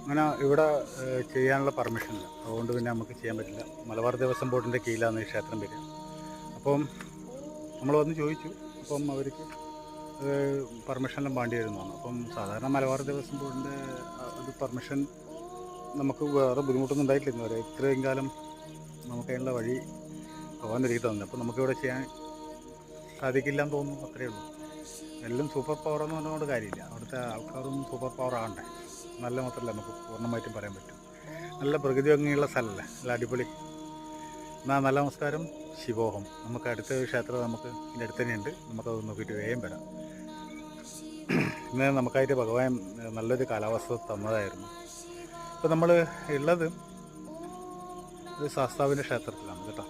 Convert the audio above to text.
അങ്ങനെ ഇവിടെ ചെയ്യാനുള്ള പെർമിഷൻ ഇല്ല. അതുകൊണ്ട് പിന്നെ നമുക്ക് ചെയ്യാൻ പറ്റില്ല. മലബാർ ദേവസ്വം ബോർഡിന്റെ കീഴിലാണ് ഈ ക്ഷേത്രം വരിക. അപ്പം നമ്മൾ വന്ന് ചോദിച്ചു. അപ്പം അവർക്ക് പെർമിഷനെല്ലാം വേണ്ടി വരുന്നതാണ് അപ്പം സാധാരണ മലബാർ ദേവസ്വം ബോർഡിന്റെ ഒരു പെർമിഷൻ നമുക്ക് വേറെ ബുദ്ധിമുട്ടൊന്നും ഉണ്ടായിട്ടില്ല. ഇന്ന് വരെ ഇത്രയും കാലം നമുക്കതിനുള്ള വഴി പോകാൻ ഒരുക്കി തന്നെ അപ്പം നമുക്കിവിടെ ചെയ്യാൻ സാധിക്കില്ല എന്ന് തോന്നുന്നു. അത്രയേ ഉള്ളൂ. എല്ലാം സൂപ്പർ പവർ എന്ന് പറഞ്ഞുകൊണ്ട് കാര്യമില്ല. അവിടുത്തെ ആൾക്കാരൊന്നും സൂപ്പർ പവർ ആകണ്ടേ നല്ല മാത്രമല്ല നമുക്ക് പൂർണമായിട്ടും പറയാൻ പറ്റും. നല്ല പ്രകൃതി ഭംഗിയുള്ള സ്ഥലമല്ലേ? നല്ല അടിപൊളി. എന്നാൽ നല്ല നമസ്കാരം. ശിവോഹം. നമുക്ക് അടുത്ത ക്ഷേത്രം നമുക്ക് ഇതിന്റെ അടുത്ത് തന്നെയുണ്ട്. നമുക്കത് നോക്കിയിട്ട് വേഗം വരാം. ഇന്ന് നമുക്കായിട്ട് ഭഗവാൻ നല്ലൊരു കാലാവസ്ഥ തന്നതായിരുന്നു. ഇപ്പോൾ നമ്മൾ ഉള്ളത് ഒരു ശാസ്താവിന്റെ ക്ഷേത്രത്തിലാണ് കേട്ടോ.